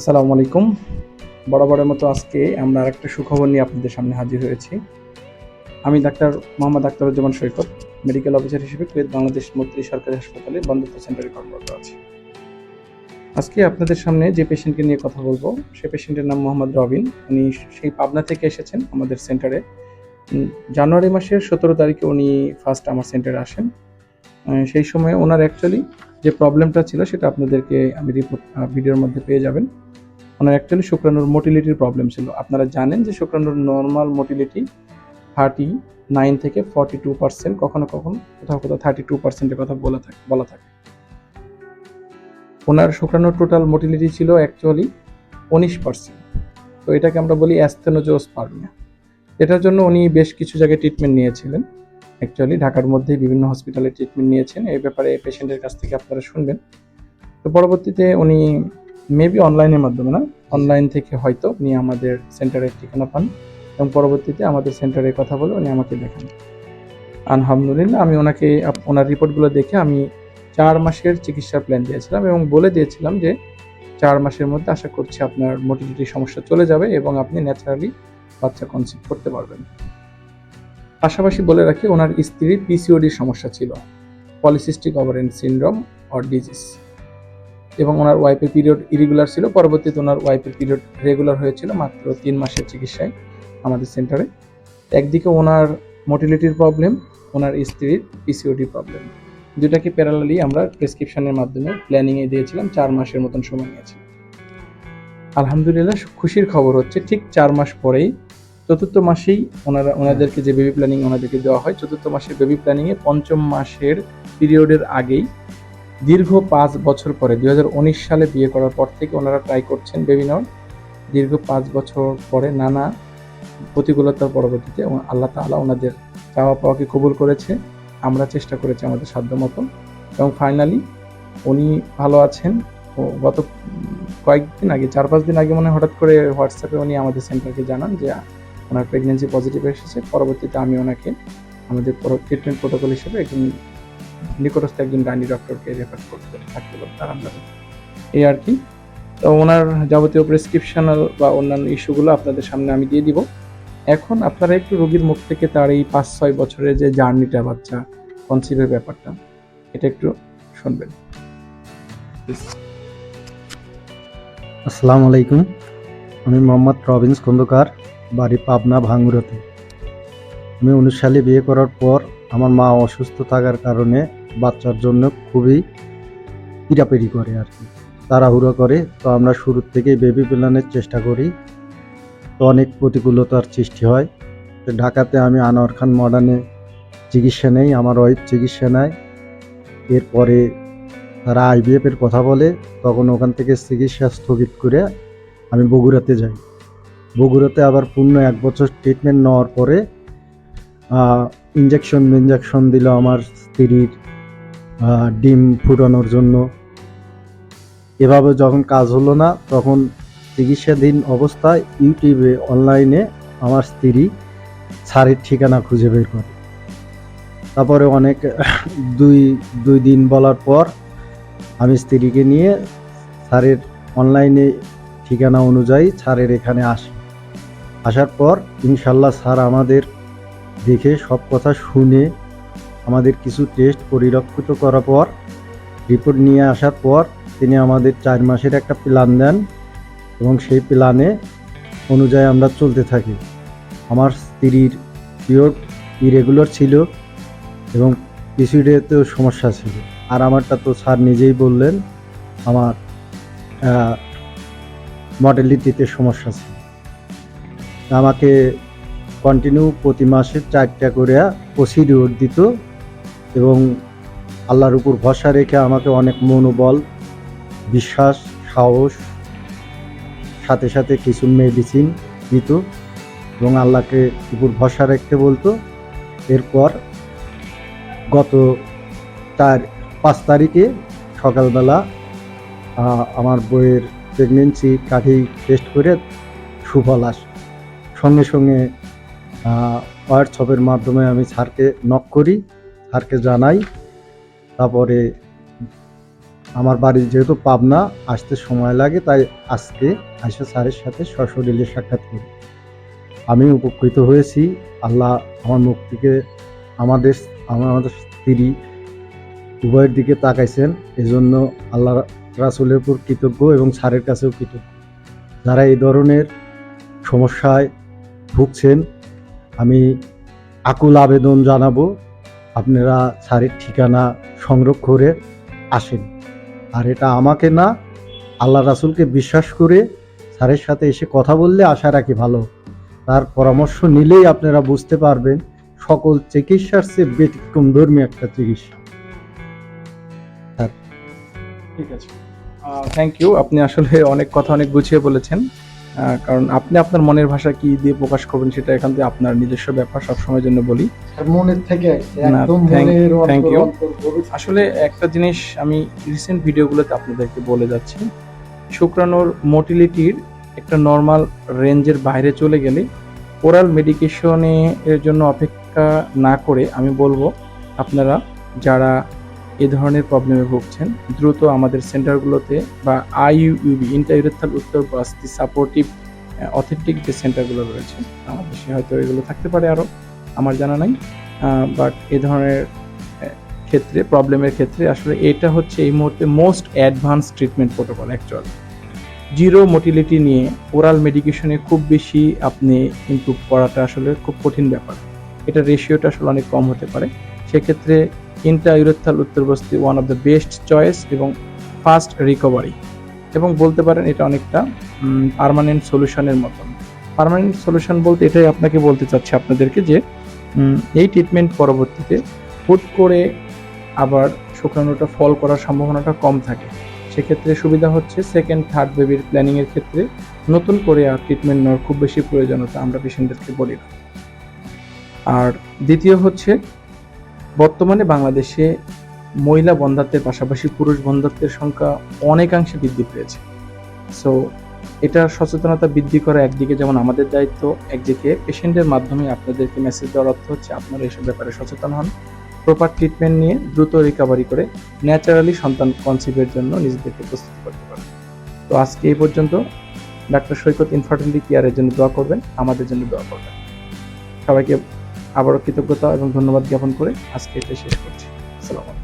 আসসালামু আলাইকুম। বরাবরের মতো আজকে আমরা আরেকটা সুখবর নিয়ে আপনাদের সামনে হাজির হয়েছি। আমি doctor Mohammad Aktaruzzaman Saikat, medical officer হিসেবে কুয়েত বাংলাদেশ মন্ত্রী সরকারি হাসপাতালে বন্ধুত্ব সেন্টারে কর্মরত আছি। আজকে আপনাদের সামনে যে পেশেন্টকে নিয়ে কথা বলব, সে পেশেন্টের নাম মোহাম্মদ রবিন। উনি সেই পাবনা থেকে এসেছেন আমাদের সেন্টারে। জানুয়ারি মাসের সতেরো তারিখে উনি ফার্স্ট আমার সেন্টারে আসেন। সেই সময় ওনার অ্যাকচুয়ালি যে প্রবলেমটা ছিল সেটা আপনাদেরকে আমি রিপোর্ট ভিডিওর মধ্যে পেয়ে যাবেন। ওনার অ্যাকচুয়ালি শুক্রাণুর মোটিলিটির প্রবলেম ছিল। আপনারা জানেন যে শুক্রাণুর নর্মাল মোটিলিটি থার্টি নাইন থেকে ফর্টি টু পার্সেন্ট কখনো কখনো কোথাও কোথাও থার্টি টু পার্সেন্টের কথা বলা থাকে বলা থাকে। ওনার শুক্রাণুর টোটাল মোটিলিটি ছিল অ্যাকচুয়ালি উনিশ পার্সেন্ট তো এটাকে আমরা বলি অ্যাস্থেনোজোস্পার্মিয়া। এটার জন্য উনি বেশ কিছু জায়গায় ট্রিটমেন্ট নিয়েছিলেন। অ্যাকচুয়ালি ঢাকার মধ্যেই বিভিন্ন হসপিটালে ট্রিটমেন্ট নিয়েছেন। এই ব্যাপারে পেশেন্টের কাছ থেকে আপনারা শুনবেন। তো পরবর্তীতে উনি মেবি অনলাইনের মাধ্যমে না অনলাইন থেকে হয়তো উনি আমাদের সেন্টারের ঠিকানা পান এবং পরবর্তীতে আমাদের সেন্টারে কথা বলে উনি আমাকে দেখান। আলহামদুলিল্লাহ, আমি ওনাকে, ওনার রিপোর্টগুলো দেখে আমি চার মাসের চিকিৎসার প্ল্যান দিয়েছিলাম এবং বলে দিয়েছিলাম যে চার মাসের মধ্যে আশা করছি আপনার মোটিলিটি সমস্যা চলে যাবে এবং আপনি ন্যাচারালি বাচ্চা কনসিভ করতে পারবেন। পাশাপাশি বলে রাখি, ওনার স্ত্রীর পিসিওডির সমস্যা ছিল। Polycystic ovarian syndrome or disease. এবং ওনার ওয়াইফের পিরিয়ড ইরেগুলার ছিল, পরবর্তীতে ওনার ওয়াইফের পিরিয়ড রেগুলার হয়েছিল মাত্র তিন মাসের চিকিৎসায় আমাদের সেন্টারে। একদিকে ওনার মোটিলিটির প্রবলেম ওনার স্ত্রীর পিসিওডি প্রবলেম দুটাকে প্যারালালি আমরা প্রেসক্রিপশনের মাধ্যমে প্ল্যানিংয়ে দিয়েছিলাম, চার মাসের মতন সময় নিয়েছি আলহামদুলিল্লাহ, খুশির খবর হচ্ছে, ঠিক চার মাস পরেই চতুর্থ মাসেই ওনারা ওনাদেরকে যে বেবি প্ল্যানিং ওনাদেরকে দেওয়া হয়, চতুর্থ মাসের বেবি প্ল্যানিংয়ে পঞ্চম মাসের পিরিয়ডের আগেই দীর্ঘ পাঁচ বছর পরে দু হাজার উনিশ সালে বিয়ে করার পর থেকে ওনারা ট্রাই করছেন বেবি নেওয়ার। দীর্ঘ পাঁচ বছর পরে নানা প্রতিকূলতার পরবর্তীতে আল্লাহ তাআলা ওনাদের চাওয়া পাওয়াকে কবুল করেছে। আমরা চেষ্টা করেছি আমাদের সাধ্য মতো এবং ফাইনালি উনি ভালো আছেন। গত কয়েকদিন আগে, চার পাঁচ দিন আগে মনে হঠাৎ করে হোয়াটসঅ্যাপে উনি আমাদের সেন্টারকে জানান যে ওনার প্রেগনেন্সি পজিটিভ এসেছে, পরবর্তীতে আমি ওনাকে আমাদের ট্রিটমেন্ট প্রোটোকল হিসেবে একজন নিকটস্থ একজন গাইনি ডক্টরকে রেফার করতে থাকতে বলে তার আন্ডারে। এই আর কি। তো ওনার যাবতীয় প্রেসক্রিপশনাল বা অন্যান্য ইস্যুগুলো আপনাদের সামনে আমি দিয়ে দিব। এখন আপনারা একটু রোগীর মুখ থেকে তার এই পাঁচ ছয় বছরের যে জার্নিটা বাচ্চা কনসিভের ব্যাপারটা, এটা একটু শুনবেন। আসসালামু আলাইকুম, আমি মোহাম্মদ রবিন্স খন্দকার। বাড়ি পাবনা ভাঙ্গুরাতে আমি উনিশ সালে বিয়ে করার পর আমার মা অসুস্থ থাকার কারণে বাচ্চার জন্য খুবই পিড়াপিড়ি করে আর কি। তাড়াহুড়ো করে, তো আমরা শুরুর থেকেই বেবি প্ল্যানের চেষ্টা করি। তো অনেক প্রতিকূলতার সৃষ্টি হয়। তো ঢাকাতে আমি আনোয়ার খান মডার্নে চিকিৎসা নেই, আমার ওয়াইফ চিকিৎসা নেয়। এরপরে তারা আইবিএফ এর কথা বলে, তখন ওখান থেকে চিকিৎসা স্থগিত করে আমি বগুড়াতে যাই। বগুড়াতে আবার পূর্ণ এক বছর ট্রিটমেন্ট নেওয়ার পরে ইঞ্জেকশন ইঞ্জেকশন দিল আমার স্ত্রীর ডিম ফুটানোর জন্য। এভাবে যখন কাজ হলো না, তখন চিকিৎসাধীন অবস্থায় ইউটিউবে অনলাইনে আমার স্ত্রী স্যারের ঠিকানা খুঁজে বের করে। তারপরে অনেক, দুই দুই দিন বলার পর আমি স্ত্রীকে নিয়ে স্যারের অনলাইনে ঠিকানা অনুযায়ী ছাড়ের এখানে আসি। আসার পর ইনশাল্লাহ স্যার আমাদের দেখে সব কথা শুনে আমাদের কিছু টেস্ট পরিলক্ষিত করার পর রিপোর্ট নিয়ে আসার পর তিনি আমাদের চার মাসের একটা প্ল্যান দেন এবং সেই প্ল্যানে অনুযায়ী আমরা চলতে থাকি। আমার স্ত্রীর পিরিয়ড ইরেগুলার ছিল এবং পিসিডিতেও সমস্যা ছিল। আর আমারটা তো স্যার নিজেই বললেন, আমার মডেলিটিতে সমস্যা ছিল। আমাকে কন্টিনিউ প্রতি মাসে চারটা করে প্রসিডিওর দিত এবং আল্লাহর উপর ভরসা রেখে আমাকে অনেক মনোবল, বিশ্বাস, সাহস, সাথে সাথে কিছু মেডিসিন দিত এবং আল্লাহকে উপর ভরসা রাখতে বলতো। এরপর গত তার পাঁচ তারিখে সকালবেলা আমার বইয়ের প্রেগনেন্সি কাঠি টেস্ট করে সুফল আসে। সঙ্গে সঙ্গে হোয়াটসঅ্যাপের মাধ্যমে আমি স্যারকে নক করি, স্যারকে জানাই। তারপরে আমার বাড়ি যেহেতু পাবনা, আসতে সময় লাগে, তাই আজকে আয়সা স্যারের সাথে সশরীরে সাক্ষাৎ করি। আমি উপকৃত হয়েছি। আল্লাহ আমার মুখ থেকে আমাদের আমাদের স্ত্রী উভয়ের দিকে তাকাইছেন। এজন্য আল্লাহ রাসুলের উপর কৃতজ্ঞ এবং স্যারের কাছেও কৃতজ্ঞ। যারা এই ধরনের সমস্যায় ভুগছেন, আমি আকুল আবেদন জানাব, আপনারা স্যারের ঠিকানা করে আসেন। আর এটা আমাকে না, আল্লাহ রাসুলকে বিশ্বাস করে স্যারের সাথে এসে কথা বললে আশা রাখি ভালো। তার পরামর্শ নিলেই আপনারা বুঝতে পারবেন, সকল চিকিৎসার চেয়ে ব্যতিক্রম ধর্মী একটা চিকিৎসা। ঠিক আছে। থ্যাংক ইউ আপনি আসলে অনেক কথা অনেক গুছিয়ে বলেছেন। কারণ আপনি আপনার মনের ভাষা কি দিয়ে প্রকাশ করবেন সেটা এখান থেকে আপনার নিজস্ব ব্যাপার সবসময়ের জন্য বলি। মনের থেকে থ্যাংক ইউ. আসলে একটা জিনিস আমি রিসেন্ট ভিডিওগুলোতে আপনাদেরকে বলে যাচ্ছি। শুক্রাণুর মোটিলিটির একটা নর্মাল রেঞ্জের বাইরে চলে গেলে ওরাল মেডিকেশনে এর জন্য অপেক্ষা না করে আমি বলব আপনারা যারা এ ধরনের প্রবলেমে ভুগছেন। দ্রুত আমাদের সেন্টারগুলোতে বা আইইউবি ইন্টারইউরেথাল উত্তর বাস্তি সাপোর্টিভ অথেন্টিক যে সেন্টারগুলো রয়েছে আমাদের দেশে হয়তো এগুলো থাকতে পারে আরও, আমার জানা নাই। বাট এ ধরনের ক্ষেত্রে প্রবলেমের ক্ষেত্রে আসলে এটা হচ্ছে এই মুহূর্তে most advance treatment protocol actual zero motility নিয়ে ওরাল মেডিকেশনে খুব বেশি আপনি ইমপ্রুভ করাটা আসলে খুব কঠিন ব্যাপার। এটা রেশিওটা আসলে অনেক কম হতে পারে। সেক্ষেত্রে intra urethral উত্তরবস্তি one of the best choice এবং ফাস্ট রিকভারি এবং বলতে পারেন এটা অনেকটা পার্মানেন্ট সলিউশনের মতন। পার্মানেন্ট সলিউশন বলতে এটাই আপনাকে বলতে চাচ্ছি আপনাদেরকে যে এই ট্রিটমেন্ট পরবর্তীতে হুট করে আবার শুক্রাণুটা ফল করার সম্ভাবনাটা কম থাকে। সেক্ষেত্রে সুবিধা হচ্ছে সেকেন্ড থার্ড বেবির প্ল্যানিংয়ের ক্ষেত্রে নতুন করে আর ট্রিটমেন্ট নেওয়ার খুব বেশি প্রয়োজনীয়তা আমরা পেশেন্টদেরকে বলি না। আর দ্বিতীয় হচ্ছে বর্তমানে বাংলাদেশে মহিলা বন্ধাত্বের পাশাপাশি পুরুষ বন্ধাত্বের সংখ্যা অনেকাংশে বৃদ্ধি পেয়েছে। সো এটা সচেতনতা বৃদ্ধি করা একদিকে যেমন আমাদের দায়িত্ব, একদিকে পেশেন্টের মাধ্যমে আপনাদেরকে মেসেজ দেওয়ার অর্থ হচ্ছে আপনারা এসব ব্যাপারে সচেতন হন প্রপার ট্রিটমেন্ট নিয়ে দ্রুত রিকভারি করে ন্যাচারালি সন্তান কনসিভের জন্য নিজেদেরকে প্রস্তুত করতে পারেন। তো আজকে এই পর্যন্ত, ডাক্তার সৈকত ইনফার্টিলিটি কেয়ারের জন্য দোয়া করবেন, আমাদের জন্য দোয়া করবেন। সবাইকে আবারও কৃতজ্ঞতা এবং ধন্যবাদ জ্ঞাপন করে আজকে এটা শেষ করছি। আসসালামু